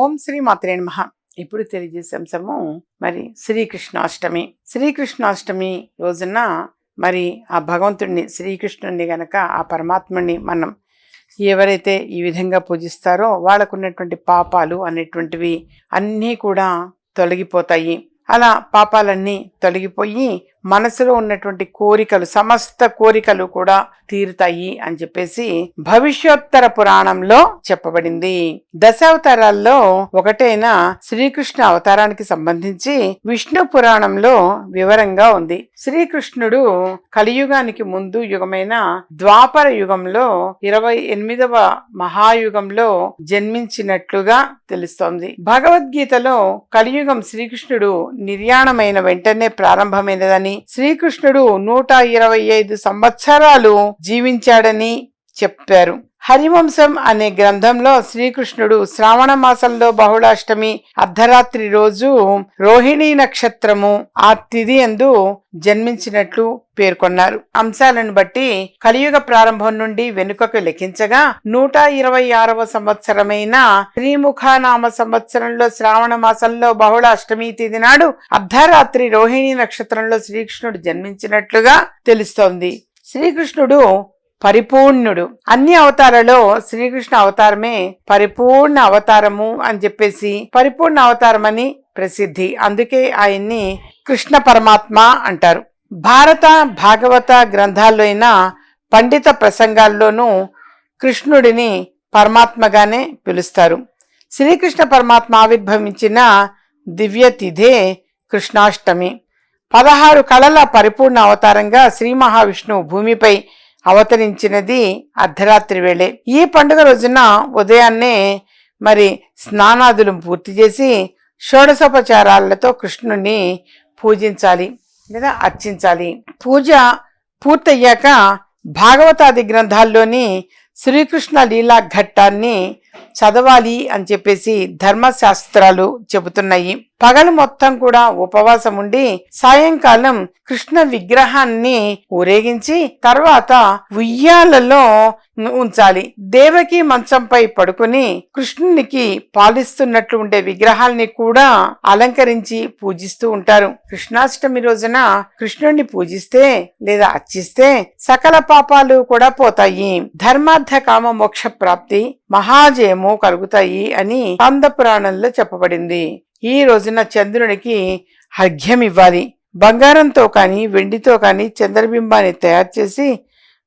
ఓం శ్రీ మాత్రే నమ. ఇప్పుడు తెలియజేసే అంశము మరి శ్రీకృష్ణాష్టమి. శ్రీకృష్ణాష్టమి రోజున మరి ఆ భగవంతుడిని శ్రీకృష్ణుడిని గనక ఆ పరమాత్ముడిని మనం ఎవరైతే ఈ విధంగా పూజిస్తారో వాళ్ళకున్నటువంటి పాపాలు అనేటువంటివి అన్నీ కూడా తొలగిపోతాయి. అలా పాపాలన్నీ తొలగిపోయి మనసులో ఉన్నటువంటి కోరికలు సమస్త కోరికలు కూడా తీరుతాయి అని చెప్పేసి భవిష్యోత్తర పురాణంలో చెప్పబడింది. దశావతారాల్లో ఒకటైన శ్రీకృష్ణ అవతారానికి సంబంధించి విష్ణు పురాణంలో వివరంగా ఉంది. శ్రీకృష్ణుడు కలియుగానికి ముందు యుగమైన ద్వాపర యుగంలో ఇరవై ఎనిమిదవ మహాయుగంలో జన్మించినట్లుగా తెలుస్తోంది. భగవద్గీతలో కలియుగం శ్రీకృష్ణుడు నిర్యాణమైన వెంటనే ప్రారంభమైనదని శ్రీకృష్ణుడు నూట ఇరవై ఐదు సంవత్సరాలు జీవించాడని చెప్పారు. హరివంశం అనే గ్రంథంలో శ్రీకృష్ణుడు శ్రావణ మాసంలో బహుళాష్టమి అర్ధరాత్రి రోజు రోహిణీ నక్షత్రము ఆ తిథి ఎందు జన్మించినట్లు పేర్కొన్నారు. అంశాలను బట్టి కలియుగ ప్రారంభం నుండి వెనుకకు లెక్కించగా నూట ఇరవై ఆరవ సంవత్సరమైన శ్రీముఖానామ సంవత్సరంలో శ్రావణ మాసంలో బహుళ అష్టమి తిథి నాడు అర్ధరాత్రి రోహిణీ నక్షత్రంలో శ్రీకృష్ణుడు జన్మించినట్లుగా తెలుస్తోంది. శ్రీకృష్ణుడు పరిపూర్ణుడు. అన్ని అవతారాలలో శ్రీకృష్ణ అవతారమే పరిపూర్ణ అవతారము అని చెప్పేసి పరిపూర్ణ అవతారం అని ప్రసిద్ధి. అందుకే ఆయన్ని కృష్ణ పరమాత్మ అంటారు. భారత భాగవత గ్రంథాల్లో అయిన పండిత ప్రసంగాల్లోనూ కృష్ణుడిని పరమాత్మగానే పిలుస్తారు. శ్రీకృష్ణ పరమాత్మ ఆవిర్భవించిన దివ్య తిథే కృష్ణాష్టమి. పదహారు కళల పరిపూర్ణ అవతారంగా శ్రీ మహావిష్ణువు భూమిపై అవతరించినది అర్ధరాత్రి వేళే. ఈ పండుగ రోజున ఉదయాన్నే మరి స్నానాదులు పూర్తి చేసి షోడశోపచారాలతో కృష్ణుణ్ణి పూజించాలి లేదా అర్చించాలి. పూజ పూర్తయ్యాక భాగవతాది గ్రంథాల్లోని శ్రీకృష్ణ లీలా ఘట్టాన్ని చదవాలి అని చెప్పేసి ధర్మశాస్త్రాలు చెబుతున్నాయి. పగలు మొత్తం కూడా ఉపవాసం ఉండి సాయంకాలం కృష్ణ విగ్రహాన్ని ఊరేగించి తర్వాత ఉయ్యాలలో ఉంచాలి. దేవకి మంచంపై పడుకుని కృష్ణునికి పాలిస్తున్నట్లు ఉండే విగ్రహాల్ని కూడా అలంకరించి పూజిస్తూ ఉంటారు. కృష్ణాష్టమి రోజున కృష్ణుణ్ణి పూజిస్తే లేదా అర్చిస్తే సకల పాపాలు కూడా పోతాయి. ధర్మార్థ కామ మోక్ష ప్రాప్తి మహాజయము కలుగుతాయి అని కంద పురాణంలో చెప్పబడింది. ఈ రోజున చంద్రునికి అర్ఘ్యం ఇవ్వాలి. బంగారంతో కానీ వెండితో కానీ చంద్రబింబాన్ని తయారు చేసి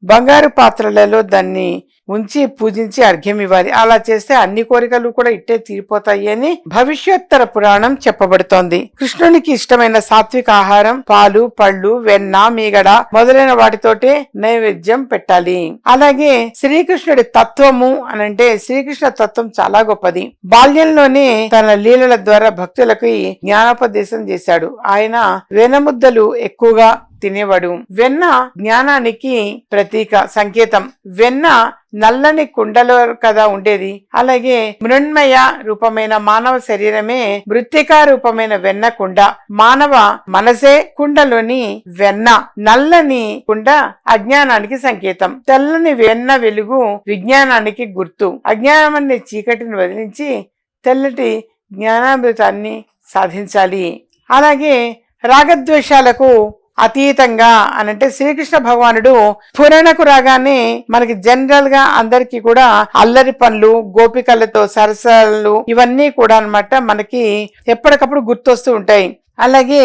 బంగారు పాత్రలలో దాన్ని ఉంచి పూజించి అర్ఘ్యం ఇవ్వాలి. అలా చేస్తే అన్ని కోరికలు కూడా ఇట్టే తీరిపోతాయి అని భవిష్యోత్తర పురాణం చెప్పబడుతోంది. కృష్ణునికి ఇష్టమైన సాత్విక ఆహారం పాలు పళ్ళు వెన్న మీగడ మొదలైన వాటితోటే నైవేద్యం పెట్టాలి. అలాగే శ్రీకృష్ణుడి తత్వము అనంటే శ్రీకృష్ణ తత్వం చాలా గొప్పది. బాల్యంలోనే తన లీలల ద్వారా భక్తులకి జ్ఞానోపదేశం చేశాడు. ఆయన వెనముద్దలు ఎక్కువగా తినేవాడు. వెన్న జ్ఞానానికి ప్రతీక సంకేతం. వెన్న నల్లని కుండలో కదా ఉండేది. అలాగే మృణ్మయ రూపమైన మానవ శరీరమే మృత్తికా రూపమైన వెన్న కుండ. మానవ మనసే కుండలోని వెన్న నల్లని కుండ అజ్ఞానానికి సంకేతం. తెల్లని వెన్న వెలుగు విజ్ఞానానికి గుర్తు. అజ్ఞానమనే చీకటిని వదిలించి తెల్లటి జ్ఞానామృతాన్ని సాధించాలి. అలాగే రాగద్వేషాలకు అతీతంగా అనంటే శ్రీకృష్ణ భగవానుడు పురాణకు రాగానే మనకి జనరల్గా అందరికి కూడా అల్లరి పనులు గోపికలతో సరసాలు ఇవన్నీ కూడా అన్నమాట మనకి ఎప్పటికప్పుడు గుర్తొస్తూ ఉంటాయి. అలాగే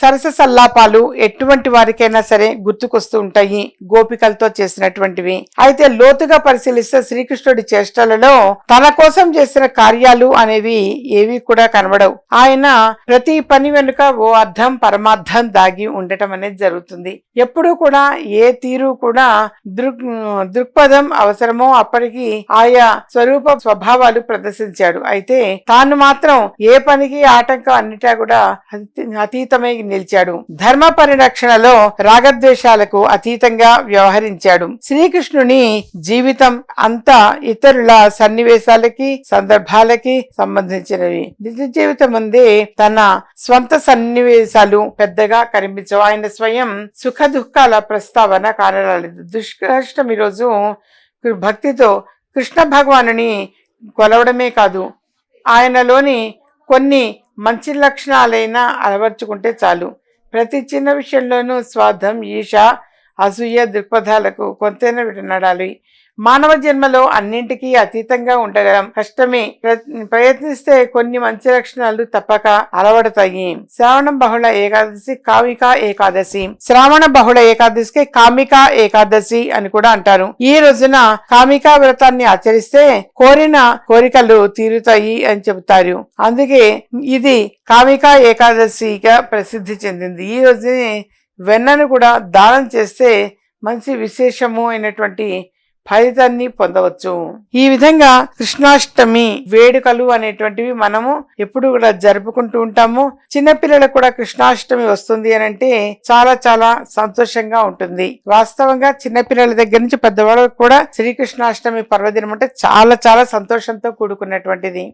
సరస సల్లాపాలు ఎటువంటి వారికైనా సరే గుర్తుకొస్తూ ఉంటాయి గోపికలతో చేసినటువంటివి. అయితే లోతుగా పరిశీలిస్తే శ్రీకృష్ణుడి చేష్టలలో తన కోసం చేసిన కార్యాలు అనేవి ఏవి కూడా కనబడవు. ఆయన ప్రతి పని వెనుక ఓ అర్థం పరమార్థం దాగి ఉండటం అనేది జరుగుతుంది. ఎప్పుడూ కూడా ఏ తీరు కూడా దృక్ దృక్పథం అవసరమో అప్పటికి ఆయా స్వరూప స్వభావాలు ప్రదర్శించాడు. అయితే తాను మాత్రం ఏ పనికి ఆటంకం అన్నిటా కూడా అతీతమై నిలిచాడు. ధర్మ పరిరక్షణలో రాగద్వేషాలకు అతీతంగా వ్యవహరించాడు. శ్రీకృష్ణుని జీవితం అంతా ఇతరుల సన్నివేశాలకి సందర్భాలకి సంబంధించినవి. నిజ జీవితం ముందే తన స్వంత సన్నివేశాలు పెద్దగా కనిపించవు. ఆయన స్వయం సుఖ దుఃఖాల ప్రస్తావన కానరాలేదు. దుష్కష్టం ఈరోజు భక్తితో కృష్ణ భగవానుని కొలవడమే కాదు ఆయనలోని కొన్ని మంచి లక్షణాలైనా అలవర్చుకుంటే చాలు. ప్రతి చిన్న విషయంలోనూ స్వార్థం ఈష అసూయ దృక్పథాలకు కొంతైనా విడనడాలి. మానవ జన్మలో అన్నింటికీ అతీతంగా ఉండగలం. కష్టమే. ప్ర- ప్రయత్నిస్తే కొన్ని మంచి లక్షణాలు తప్పక అలవడతాయి. శ్రావణం బహుళ ఏకాదశి కామిక ఏకాదశి. శ్రావణ బహుళ ఏకాదశికి కామిక ఏకాదశి అని కూడా అంటారు. ఈ రోజున కామిక వ్రతాన్ని ఆచరిస్తే కోరిన కోరికలు తీరుతాయి అని చెబుతారు. అందుకే ఇది కామిక ఏకాదశిగా ప్రసిద్ధి చెందింది. ఈ రోజునే వెన్నను కూడా దానం చేస్తే మంచి విశేషము అయినటువంటి ఫలితాన్ని పొందవచ్చు. ఈ విధంగా కృష్ణాష్టమి వేడుకలు అనేటువంటివి మనము ఎప్పుడు కూడా జరుపుకుంటూ ఉంటాము. చిన్నపిల్లలకు కూడా కృష్ణాష్టమి వస్తుంది అని అంటే చాలా చాలా సంతోషంగా ఉంటుంది. వాస్తవంగా చిన్నపిల్లల దగ్గర నుంచి పెద్దవాళ్ళకు కూడా శ్రీకృష్ణాష్టమి పర్వదినం అంటే చాలా చాలా సంతోషంతో కూడుకున్నటువంటిది.